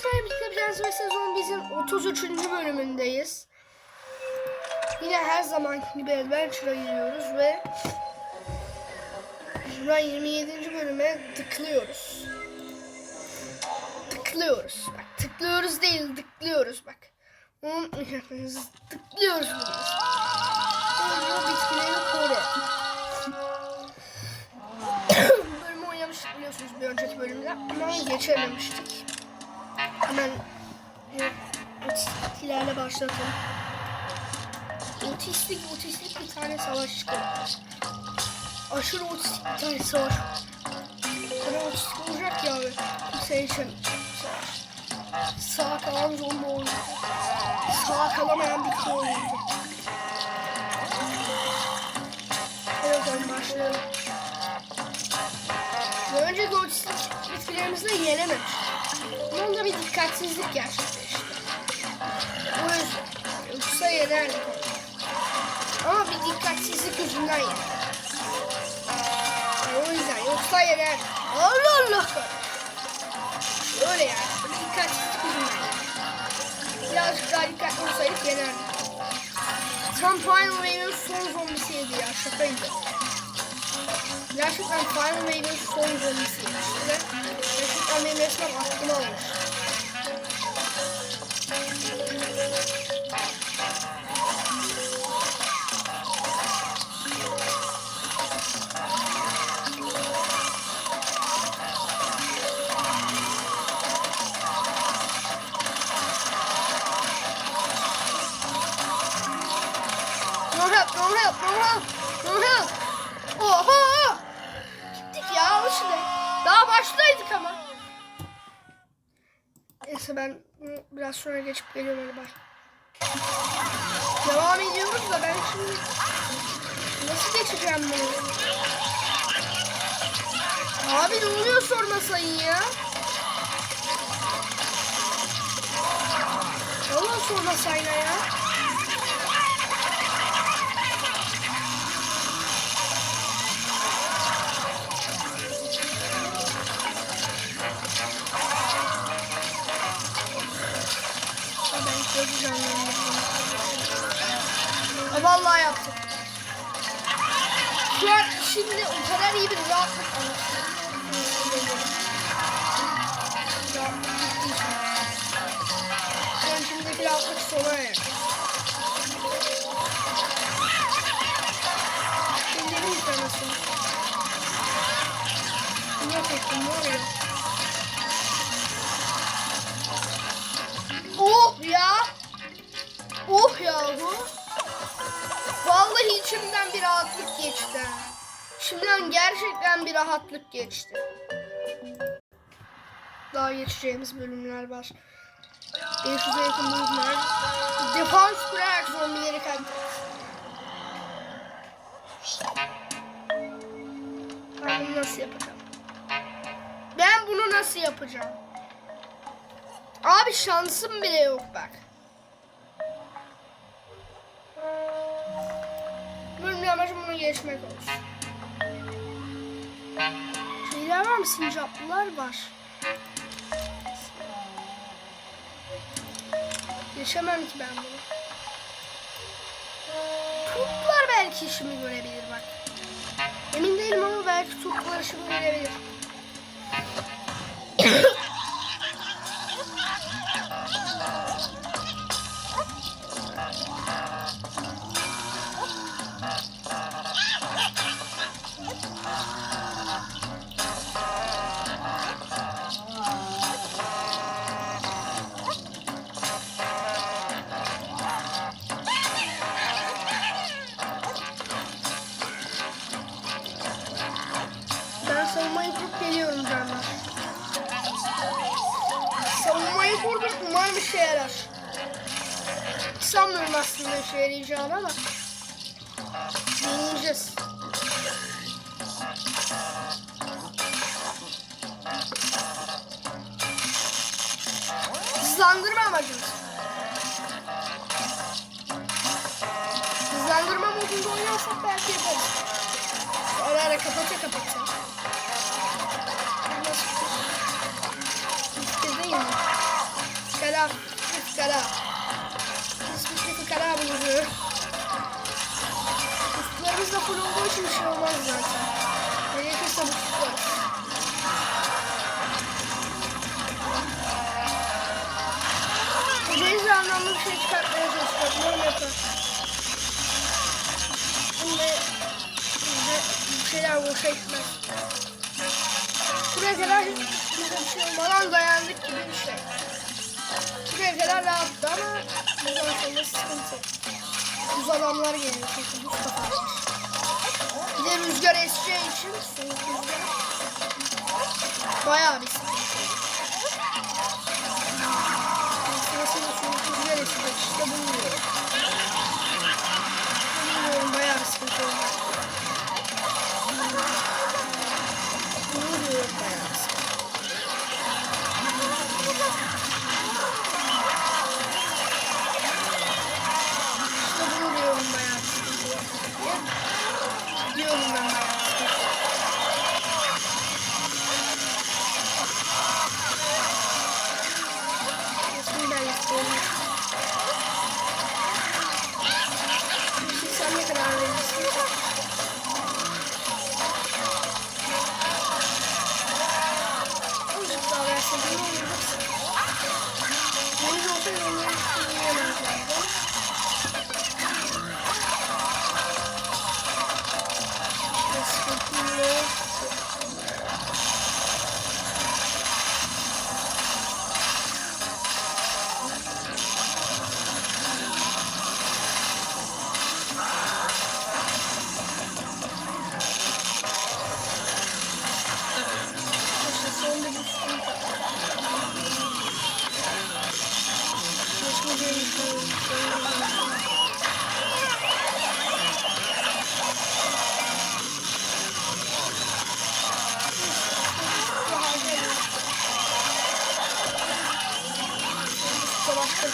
arkadaşlar birlikte Prens ve Sezon bizim 33. bölümündeyiz. Yine her zaman gibi Adventure'a giriyoruz ve şuradan 27. bölüme tıklıyoruz. Tıklıyoruz. Bak tıklıyoruz değil tıklıyoruz bak. Unutmayacaksınız. Tıklıyoruz bunu. Sonra bitkileri koru. bölümü oynamıştık biliyorsunuz bir önceki bölümde ama geçememiştik. Hemen otistiklerle başlatalım. Otistik otistik bir tane savaşçı var. Aşırı otistik bir tane savaş. Sana otistik olacak ya abi. Kimse yaşamayacak. Savaş. Sağ kalan zombi olacak. Sağ kalamayan bitki olacak. Evet hadi başlayalım. Ve önce de otistik bitkilerimizle yenememiş. Bunun da bir dikkatsizlik gerçekleşti. O yüzden yoksa yenerdik. Ama bir dikkatsizlik yüzünden yenerdik. O yüzden yoksa yenerdik. Allah Allah. Öyle yani. Bir dikkatsizlik yüzünden yenerdik. Birazcık daha dikkatli olsaydık yenerdik. Tam Final Wave'in son zombisiydi ya şakaydı. Gerçekten Final Wave'in son zombisiymiş ve gerçekten benim help, no help, help. Oha! Ya şimdi. Daha baştaydık ama. Neyse ben biraz sonra geçip geliyorum hadi bay. Devam ediyoruz da ben şimdi nasıl geçeceğim bunu? Abi ne oluyor sormasaydın ya? Allah sormasaydın ya. Şimdi o kadar iyi bir rahatlık an şimdiki rahatlık sona erdi. Gerçekten bir rahatlık geçti. Daha geçeceğimiz bölümler var. 500'e yakın bölümler. Defans kurarak zombileri kaybederiz. Ben bunu nasıl yapacağım? Ben bunu nasıl yapacağım? Abi şansım bile yok bak. Benim amacım bunu geçmek olsun. Şeyler var mı? Sincaplılar var. Geçemem ki ben bunu. Turplar belki işimi görebilir bak. Emin değilim ama belki turplar işimi görebilir. Sanmıyorum aslında işe yarayacağını ama. Deneyeceğiz. Hızlandırma amacımız. Hızlandırma modunda oynarsak belki yaparız. Ara ara kapata kapata. Fikir değil mi? fıkara. Bulunuyor. Üstlerimiz de full için bir şey olmaz zaten. Gerekirse bu tutarız. Neyse anlamlı bir şey çıkartmaya bizde bir şeyler boşa gitmez. Buraya kadar hiç bize bir şey olmadan dayandık gibi bir şey. Buraya kadar rahattı ama bundan sonra sıkıntı. Buz adamlar geliyor çünkü buz kapanmış. Bir de rüzgar eseceği için bayağı bir sıkıntı. Sırasıyla soğuk rüzgar esecek işte bilmiyorum. Bilmiyorum bayağı bir sıkıntı olacak.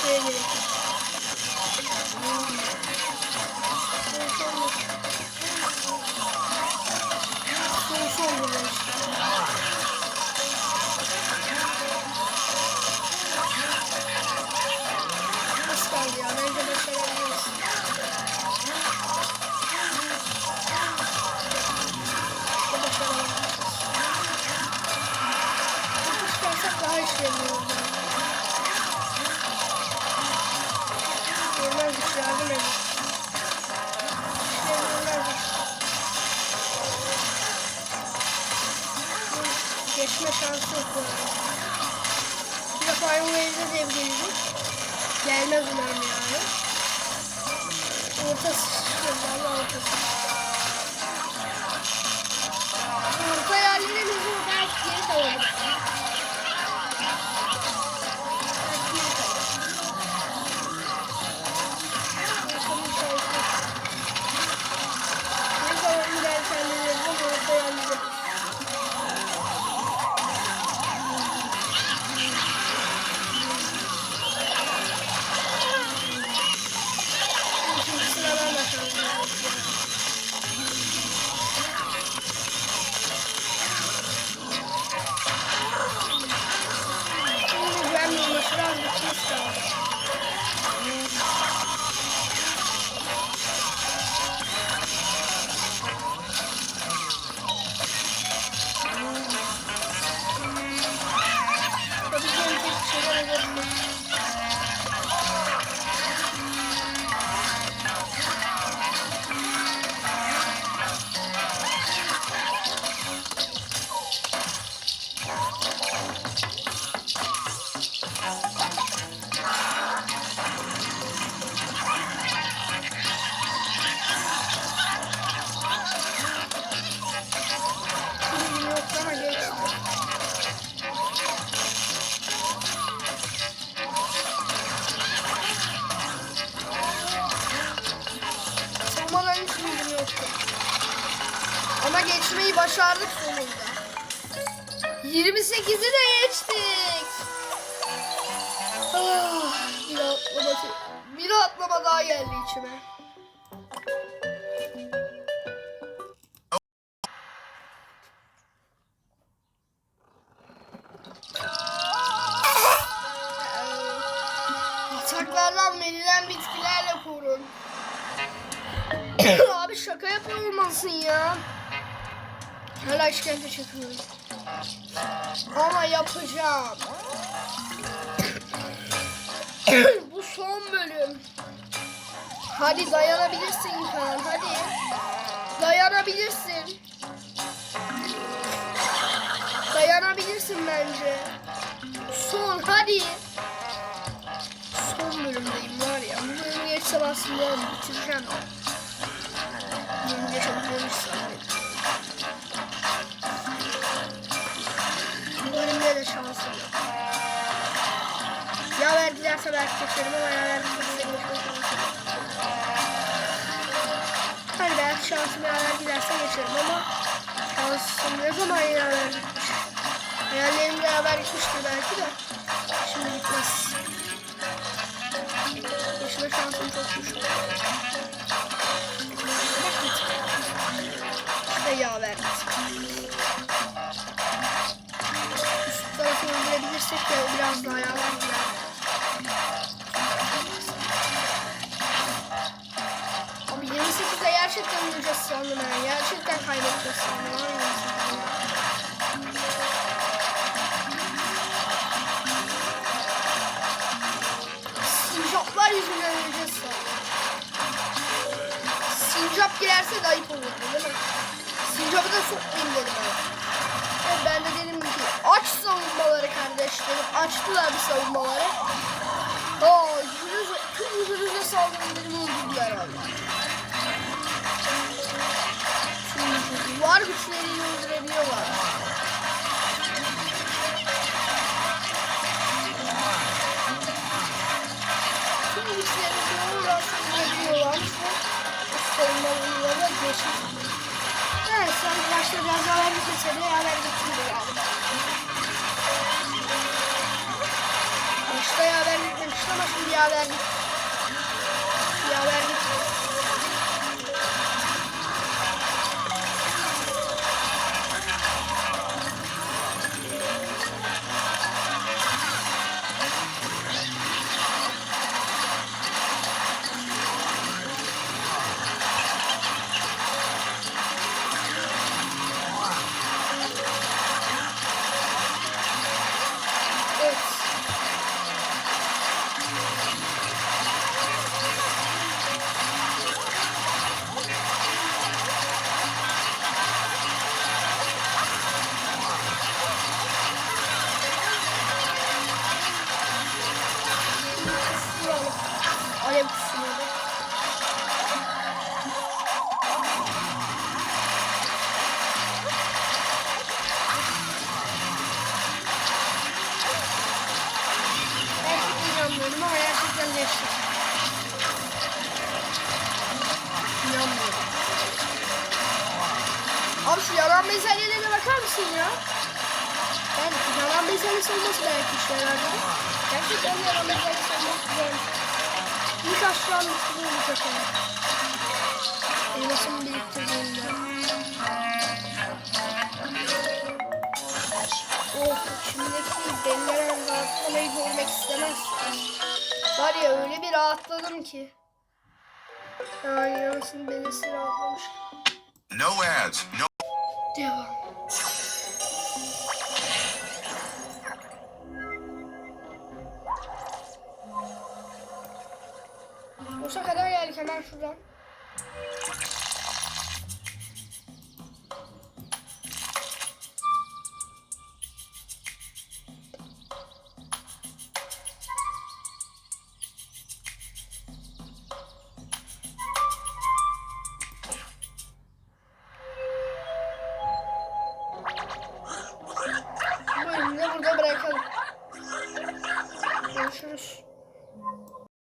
İşte başka bir Bir de Fire Wave'de dev gelecek. Gelmez umarım yani. Orta sıçrıyor. Valla ortası. Geçmeyi başardık sonunda. 28'i de geçtik. Ah, bir atlama, bir atlama daha geldi içime. Dışarıdan verilen bitkilerle korun. Abi şaka yapıyor olmasın ya. Hala işkence çekiyorum. Ama yapacağım. Bu son bölüm. Hadi dayanabilirsin Kaan hadi. Dayanabilirsin. Dayanabilirsin bence. Son hadi. Son bölümdeyim var ya. Bu bölümü geçsem aslında bitireceğim. Bölümü geçebilirmişsin. Bu Ya verdilerse belki geçerim ama ya verdilerse geçme şansım yok. Hani belki şansım yaver giderse geçerim ama şansım ne zaman yaver gitmiş. Hayallerimle yaver gitmiştir belki de. Şimdi gitmez. Geçme şansım çok düşük. Bak git. İşte yaver git. Üst tarafı öldürebilirsek de biraz daha yaver gider. Gerçekten öleceğiz sandım ben. Gerçekten kaybedeceğiz sandım. Var ya 28'de. Sincaplar yüzünden öleceğiz sandım. Sincap girerse de ayıp olur değil mi? Sincapı da sokmayayım dedim ama. Ve ben de dedim ki aç savunmaları kardeşlerim. Açtılar bir savunmaları. Aa, yüzünüz, tüm yüzünüze saldırın Var güçleriyle öldürebiliyorlar. Tüm güçlerini doğrudan öldürebiliyorlar. Bu savunmalarına geçmiş. Evet, son başta biraz daha vermek istedi. Ya ben geçiyorum abi. Başta yaver gitmemişti ama şimdi yaver gitti. Yaver gitti. Yalan bezelyelerine bakar mısın ya? Ben yalan bezelyesi olması işe yarardı. Gerçekten yalan bezelyesi olması güzelmiş. İlk aşağı mutlu olacak ama. Elmasımı biriktirdiğimde. Oh, içimdeki deliren rahatlamayı görmek istemezsin. Var ya öyle bir rahatladım ki. Ay yarısının belesi rahatlamış. No ads. No. Devam. Boşa kadar geldik hemen şuradan.